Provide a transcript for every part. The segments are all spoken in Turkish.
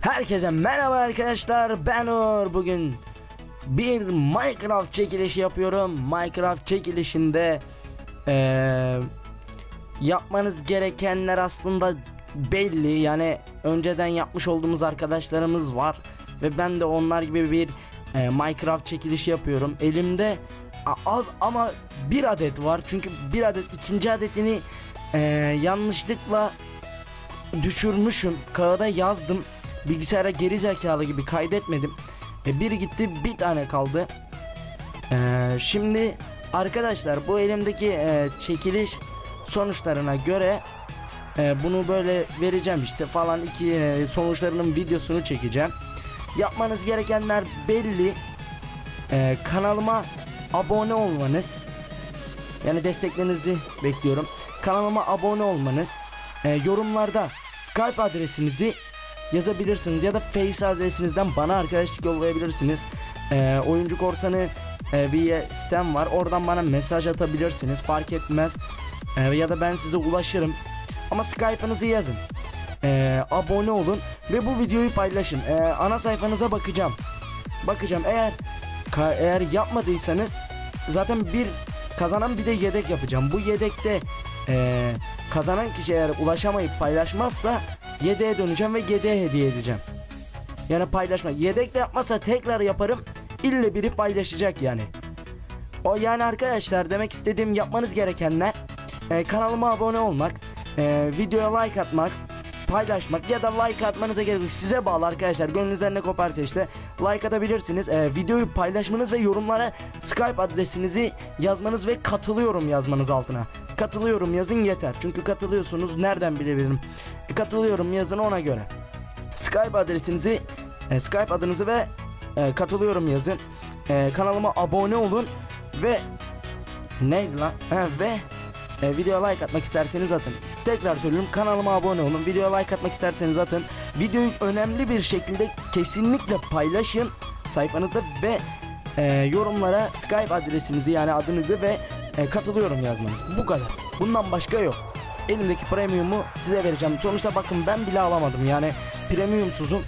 Herkese merhaba arkadaşlar ben Uğur. Bugün bir Minecraft çekilişi yapıyorum. Minecraft çekilişinde eee, yapmanız gerekenler aslında belli. Yani önceden yapmış olduğumuz arkadaşlarımız var ve ben de onlar gibi bir eee, Minecraft çekilişi yapıyorum. Elimde az ama bir adet var. Çünkü bir adet ikinci adetini eee, yanlışlıkla düşürmüşüm. Kağıda yazdım. Bilgisayara geri zekalı gibi kaydetmedim. E, biri gitti bir tane kaldı. E, şimdi arkadaşlar bu elimdeki e, çekiliş sonuçlarına göre e, bunu böyle vereceğim işte falan iki e, sonuçlarının videosunu çekeceğim. Yapmanız gerekenler belli. E, kanalıma abone olmanız. Yani desteklerinizi bekliyorum. Kanalıma abone olmanız. e, yorumlarda Skype adresinizi yazabilirsiniz ya da Face adresinizden bana arkadaşlık yollayabilirsiniz. E, oyuncu korsanı e, bir sitem var. Oradan bana mesaj atabilirsiniz. Fark etmez. E, ya da ben size ulaşırım. Ama Skype'ınızı yazın. E, abone olun ve bu videoyu paylaşın. E, ana sayfanıza bakacağım. Bakacağım eğer eğer yapmadıysanız zaten bir kazanan bir de yedek yapacağım. Bu yedekte eee, kazanan kişi eğer ulaşamayıp paylaşmazsa yedeğe döneceğim ve yedeğe hediye edeceğim. Yani paylaşmak. Yedek de yapmazsa tekrar yaparım. İlle biri paylaşacak yani. O yani arkadaşlar demek istediğim yapmanız gerekenler e, kanalıma abone olmak, e, videoya like atmak, paylaşmak ya da like atmanıza gerek yok. Size bağlı arkadaşlar. Gönlünüzden ne koparsa işte like atabilirsiniz. E, videoyu paylaşmanız ve yorumlara Skype adresinizi yazmanız ve katılıyorum yazmanız altına. Katılıyorum yazın yeter. Çünkü katılıyorsunuz nereden bilebilirim. E, katılıyorum yazın ona göre. Skype adresinizi, e, Skype adınızı ve e, katılıyorum yazın. E, kanalıma abone olun ve neydi lan? Ha, ve e, videoya like atmak isterseniz atın. Tekrar söylüyorum kanalıma abone olun. Videoya like atmak isterseniz atın. Videoyu önemli bir şekilde kesinlikle paylaşın sayfanızda ve e, yorumlara Skype adresinizi yani adınızı ve e, katılıyorum yazmanız. Bu kadar. Bundan başka yok. Elimdeki premiumu size vereceğim. Sonuçta bakın ben bile alamadım yani premiumsuzum.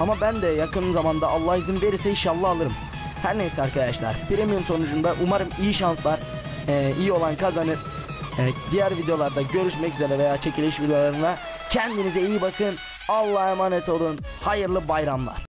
Ama ben de yakın zamanda Allah izin verirse inşallah alırım. Her neyse arkadaşlar premium sonucunda umarım iyi şanslar e, iyi olan kazanır. E, diğer videolarda görüşmek üzere veya çekiliş videolarına kendinize iyi bakın. Allah'a emanet olun. Hayırlı bayramlar.